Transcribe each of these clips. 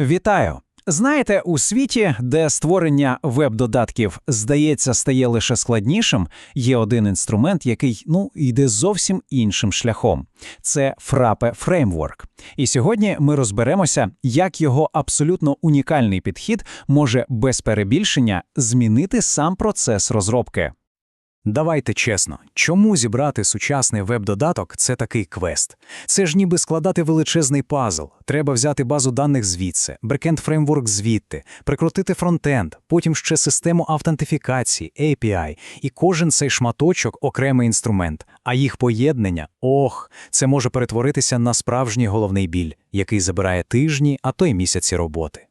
Вітаю! Знаєте, у світі, де створення веб-додатків, здається, стає лише складнішим, є один інструмент, який ну йде зовсім іншим шляхом. Це Frappe Framework. І сьогодні ми розберемося, як його абсолютно унікальний підхід може без перебільшення змінити сам процес розробки. Давайте чесно, чому зібрати сучасний веб-додаток це такий квест? Це ж ніби складати величезний пазл. Треба взяти базу даних звідси, бекенд фреймворк звідти, прикрутити фронтенд, потім ще систему автентифікації, API, і кожен цей шматочок окремий інструмент. А їх поєднання, ох, це може перетворитися на справжній головний біль, який забирає тижні, а то й місяці роботи.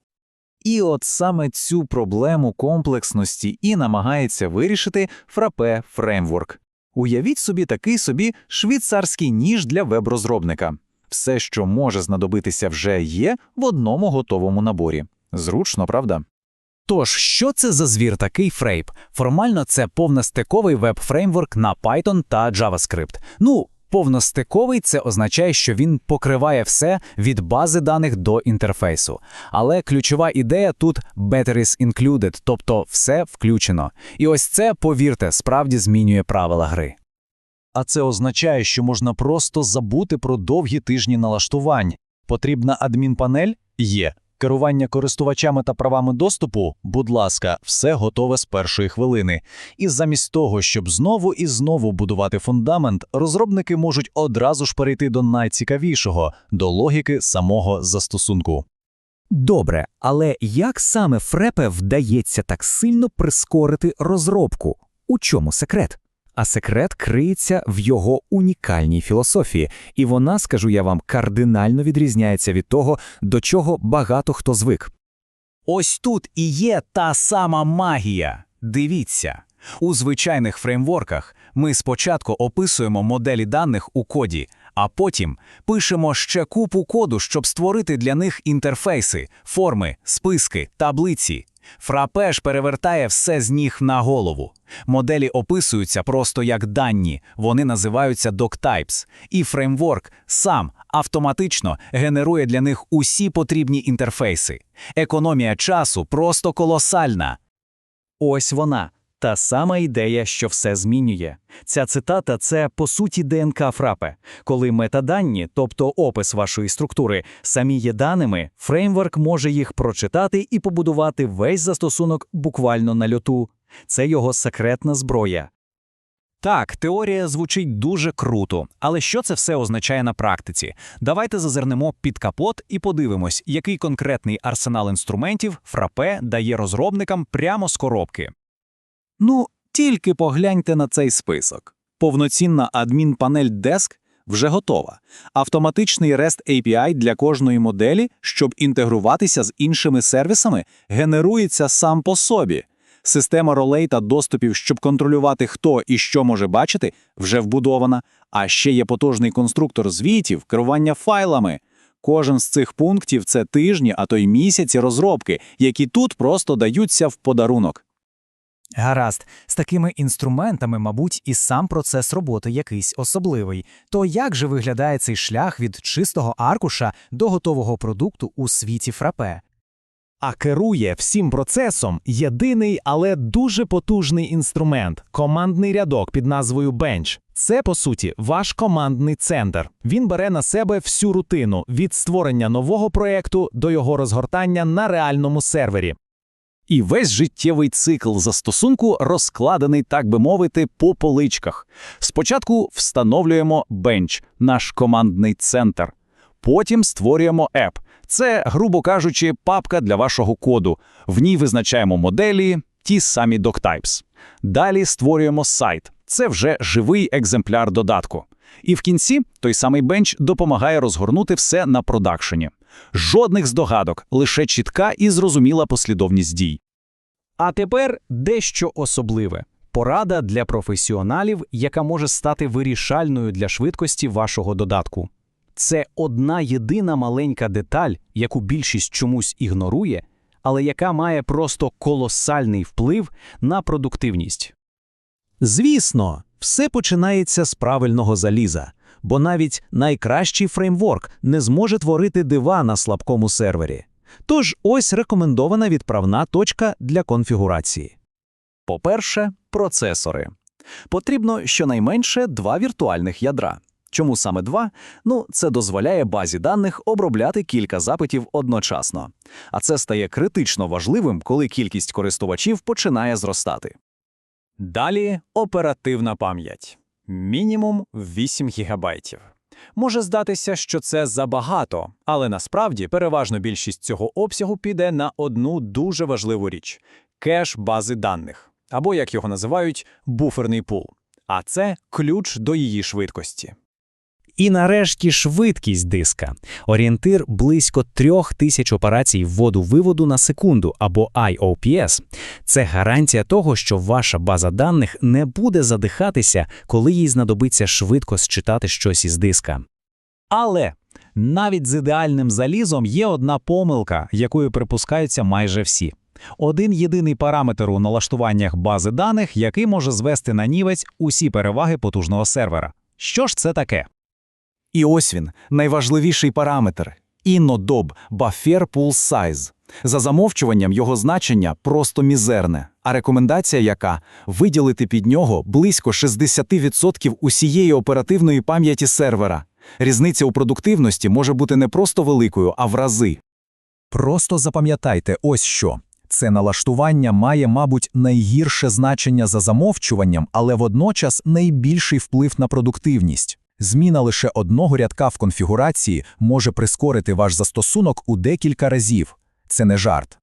І от саме цю проблему комплексності і намагається вирішити Frappe Framework. Уявіть собі такий собі швейцарський ніж для веб-розробника. Все, що може знадобитися, вже є в одному готовому наборі. Зручно, правда? Тож, що це за звір такий Фрейп? Формально це повностиковий веб-фреймворк на Python та JavaScript. Ну, повностиковий це означає, що він покриває все від бази даних до інтерфейсу. Але ключова ідея тут batteries included, тобто все включено. І ось це, повірте, справді змінює правила гри. А це означає, що можна просто забути про довгі тижні налаштувань. Потрібна адмінпанель? Є. Керування користувачами та правами доступу, будь ласка, все готове з першої хвилини. І замість того, щоб знову і знову будувати фундамент, розробники можуть одразу ж перейти до найцікавішого до логіки самого застосунку. Добре, але як саме Фрепе вдається так сильно прискорити розробку? У чому секрет? А секрет криється в його унікальній філософії, і вона, скажу я вам, кардинально відрізняється від того, до чого багато хто звик. Ось тут і є та сама магія. Дивіться. У звичайних фреймворках ми спочатку описуємо моделі даних у коді, а потім пишемо ще купу коду, щоб створити для них інтерфейси, форми, списки, таблиці. Фрапе ж перевертає все з ніг на голову. Моделі описуються просто як дані, вони називаються doctypes, і фреймворк сам автоматично генерує для них усі потрібні інтерфейси. Економія часу просто колосальна. Ось вона, та сама ідея, що все змінює. Ця цитата це по суті ДНК Фрапе. Коли метадані, тобто опис вашої структури, самі є даними, фреймворк може їх прочитати і побудувати весь застосунок буквально на льоту. Це його секретна зброя. Так, теорія звучить дуже круто, але що це все означає на практиці? Давайте зазирнемо під капот і подивимось, який конкретний арсенал інструментів Фрапе дає розробникам прямо з коробки. Ну, тільки погляньте на цей список. Повноцінна адмінпанель Desk вже готова. Автоматичний REST API для кожної моделі, щоб інтегруватися з іншими сервісами, генерується сам по собі. Система ролей та доступів, щоб контролювати, хто і що може бачити, вже вбудована. А ще є потужний конструктор звітів, керування файлами. Кожен з цих пунктів це тижні, а то й місяці розробки, які тут просто даються в подарунок. Гаразд, з такими інструментами, мабуть, і сам процес роботи якийсь особливий. То як же виглядає цей шлях від чистого аркуша до готового продукту у світі фрапе? А керує всім процесом єдиний, але дуже потужний інструмент командний рядок під назвою Bench. Це, по суті, ваш командний центр. Він бере на себе всю рутину від створення нового проєкту до його розгортання на реальному сервері. І весь життєвий цикл застосунку розкладений, так би мовити, по поличках. Спочатку встановлюємо бенч, наш командний центр. Потім створюємо еп. Це, грубо кажучи, папка для вашого коду. В ній визначаємо моделі, ті самі doctypes. Далі створюємо сайт. Це вже живий екземпляр додатку. І в кінці той самий бенч допомагає розгорнути все на продакшені. Жодних здогадок, лише чітка і зрозуміла послідовність дій. А тепер дещо особливе. Порада для професіоналів, яка може стати вирішальною для швидкості вашого додатку. Це одна єдина маленька деталь, яку більшість чомусь ігнорує, але яка має просто колосальний вплив на продуктивність. Звісно, все починається з правильного заліза, бо навіть найкращий фреймворк не зможе творити дива на слабкому сервері. Тож ось рекомендована відправна точка для конфігурації. По-перше, процесори. Потрібно щонайменше два віртуальних ядра. Чому саме два? Ну, це дозволяє базі даних обробляти кілька запитів одночасно. А це стає критично важливим, коли кількість користувачів починає зростати. Далі оперативна пам'ять. Мінімум 8 гігабайтів. Може здатися, що це забагато, але насправді переважно більшість цього обсягу піде на одну дуже важливу річ – кеш бази даних, або, як його називають, буферний пул. А це ключ до її швидкості. І нарешті швидкість диска. Орієнтир близько 3000 операцій вводу-виводу на секунду або IOPS. Це гарантія того, що ваша база даних не буде задихатися, коли їй знадобиться швидко считати щось із диска. Але навіть з ідеальним залізом є одна помилка, якою припускаються майже всі. Один єдиний параметр у налаштуваннях бази даних, який може звести на нівець усі переваги потужного сервера. Що ж це таке? І ось він, найважливіший параметр – InnoDob Buffer Pool Size. За замовчуванням його значення просто мізерне, а рекомендація яка – виділити під нього близько 60% усієї оперативної пам'яті сервера. Різниця у продуктивності може бути не просто великою, а в рази. Просто запам'ятайте ось що. Це налаштування має, мабуть, найгірше значення за замовчуванням, але водночас найбільший вплив на продуктивність. Зміна лише одного рядка в конфігурації може прискорити ваш застосунок у декілька разів. Це не жарт.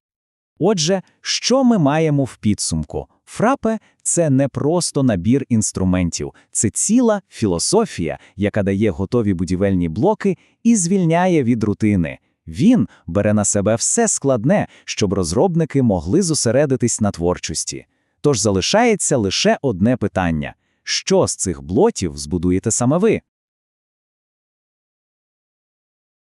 Отже, що ми маємо в підсумку? Фрапе – це не просто набір інструментів, це ціла філософія, яка дає готові будівельні блоки і звільняє від рутини. Він бере на себе все складне, щоб розробники могли зосередитись на творчості. Тож залишається лише одне питання – що з цих блотів збудуєте саме ви?